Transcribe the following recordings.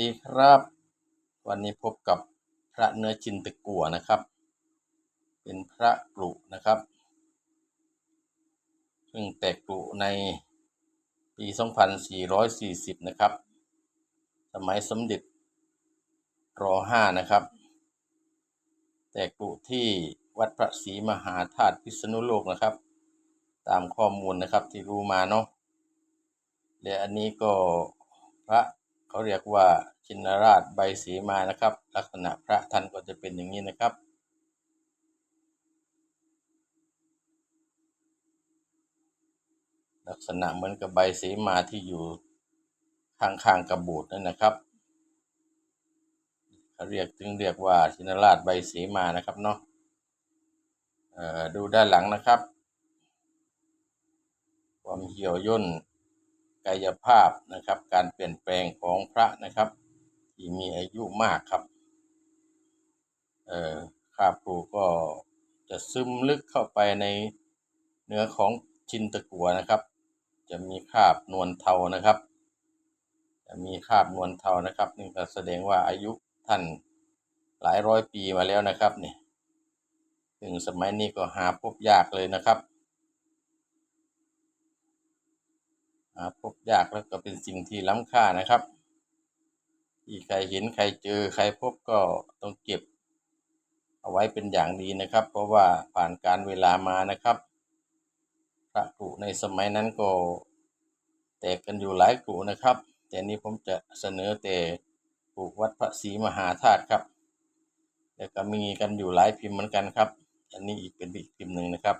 ดีครับ วันนี้พบกับพระเนื้อจินตะกัวนะครับ เป็นพระกรุนะครับ ซึ่งแตกกรุในปี 2440 นะครับ สมัยสมเด็จร5นะครับ แตกกรุที่วัดพระศรีมหาธาตุพิษณุโลกนะครับ ตามข้อมูลนะครับที่รู้มาเนาะและอันนี้ก็พระ เขาเรียกว่าชินราชใบสีมานะครับ ลักษณะพระท่านก็จะเป็นอย่างนี้นะครับลักษณะเหมือนกับใบสีมาที่อยู่ข้างๆกระบูดนั่นนะครับเขาเรียกถึงเรียกว่าชินราชใบสีมานะครับเนาะดูด้านหลังนะครับ ความเหี่ยวย่น กายภาพนะครับ การเปลี่ยนแปลงของพระนะครับ ที่มีอายุมากครับเอ่อคาปูก็จะซึมลึกเข้าไปในเนื้อของชินตะกัวนะครับ จะมีคาบนวลเทานะครับ จะมีคาบนวลเทานะครับ นี่ก็แสดงว่าอายุท่านหลายร้อยปีมาแล้วนะครับเนี่ยถึงสมัยนี้ก็หาพบยากเลยนะครับ หาพบยากแล้วก็เป็นสิ่งที่ล้ำค่านะครับ ที่ใครเห็นใครเจอใครพบก็ต้องเก็บ เอาไว้เป็นอย่างดีนะครับ เพราะว่าผ่านการเวลามานะครับพระกรุในสมัยนั้นก็แตกกันอยู่หลายกรุนะครับ แต่นี้ผมจะเสนอแต่กรุวัดพระศรีมหาธาตุครับแต่ก็มีกันอยู่หลายพิมพ์เหมือนกันครับ อันนี้อีกเป็นอีกพิมพ์หนึ่งนะครับ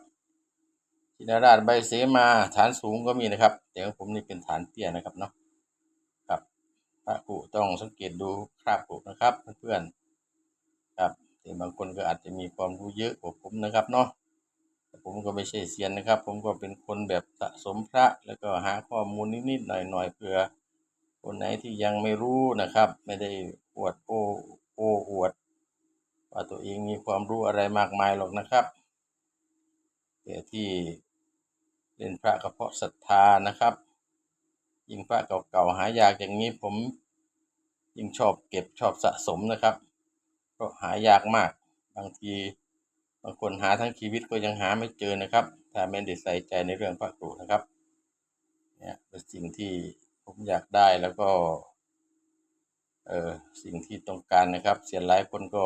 ชินราชใบเสมาฐานสูงก็มีนะครับ แต่ของผมนี่เป็นฐานเตี้ยนะครับเนาะครับพระกุต้องสังเกตดูคราบกุนะครับ เพื่อนๆครับแต่บางคนก็อาจจะมีความรู้เยอะกว่าผมนะครับเนาะแต่ผมก็ไม่ใช่เซียนนะครับ ผมก็เป็นคนแบบสะสมพระ แล้วก็หาข้อมูลนิดๆหน่อยๆเพื่อคนไหนที่ยังไม่รู้นะครับ ไม่ได้อวดโอ้โอ้อวด ว่าตัวเองมีความรู้อะไรมากมายหรอกนะครับ แต่ที่เล่นพระกระเพาะศรัทธานะครับ ยิ่งพระเก่าๆหายากอย่างนี้ผมยิ่งชอบเก็บชอบสะสมนะครับเพราะหายากมากบางทีบางคนหาทั้งชีวิตก็ยังหาไม่เจอนะครับ ถ้าไม่ได้ใส่ใจในเรื่องพระกรุนะครับเนี่ยเป็นสิ่งที่ผมอยากได้แล้วก็เออสิ่งที่ต้องการนะครับ เสียหลายคนก็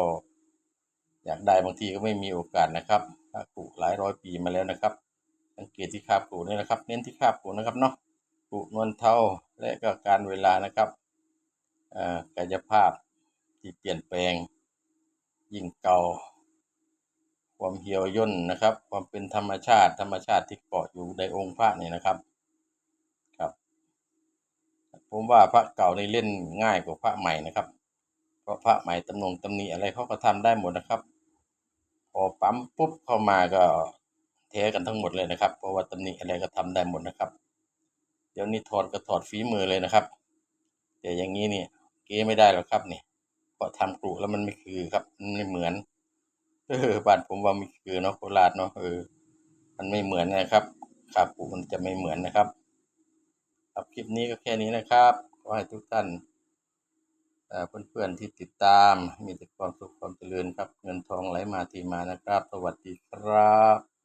อยากได้บางทีก็ไม่มีโอกาสนะครับพระกรุหลายร้อยปีมาแล้วนะครับ สังเกตที่คาบกูนี่นะครับ เน้นที่คาบกูนะครับเนาะกูนวลเท่าและก็การเวลานะครับกายภาพที่เปลี่ยนแปลง ยิ่งเก่า ความเหี่ยวย่นนะครับ ความเป็นธรรมชาติธรรมชาติที่เกาะอยู่ในองค์พระนี่นะครับครับ ผมว่าพระเก่าในเล่นง่ายกว่าพระใหม่นะครับ เพราะพระใหม่ตำหนงตำหนิอะไรเขาก็ทำได้หมดนะครับ พอปั๊มปุ๊บเข้ามาก็แท้กันทั้งหมดเลยนะครับ เพราะว่าตำหนิอะไรก็ทำได้หมดนะครับ เดี๋ยวนี้ถอดก็ถอดฝีมือเลยนะครับ แต่อย่างนี้นี่เก้ไม่ได้หรอกครับนี่เพราะทำกรุแล้วมันไม่คือครับมันไม่เหมือนเออบ้านผมว่าไม่คือเนาะโคราชเนาะเออมันไม่เหมือนนะครับขาปูมันจะไม่เหมือนนะครับครับคลิปนี้ก็แค่นี้นะครับขอให้ทุกท่าน เพื่อนๆที่ติดตามมีแต่ความสุขความเจริญครับ เงินทองไหลมาทีมานะครับ สวัสดีครับ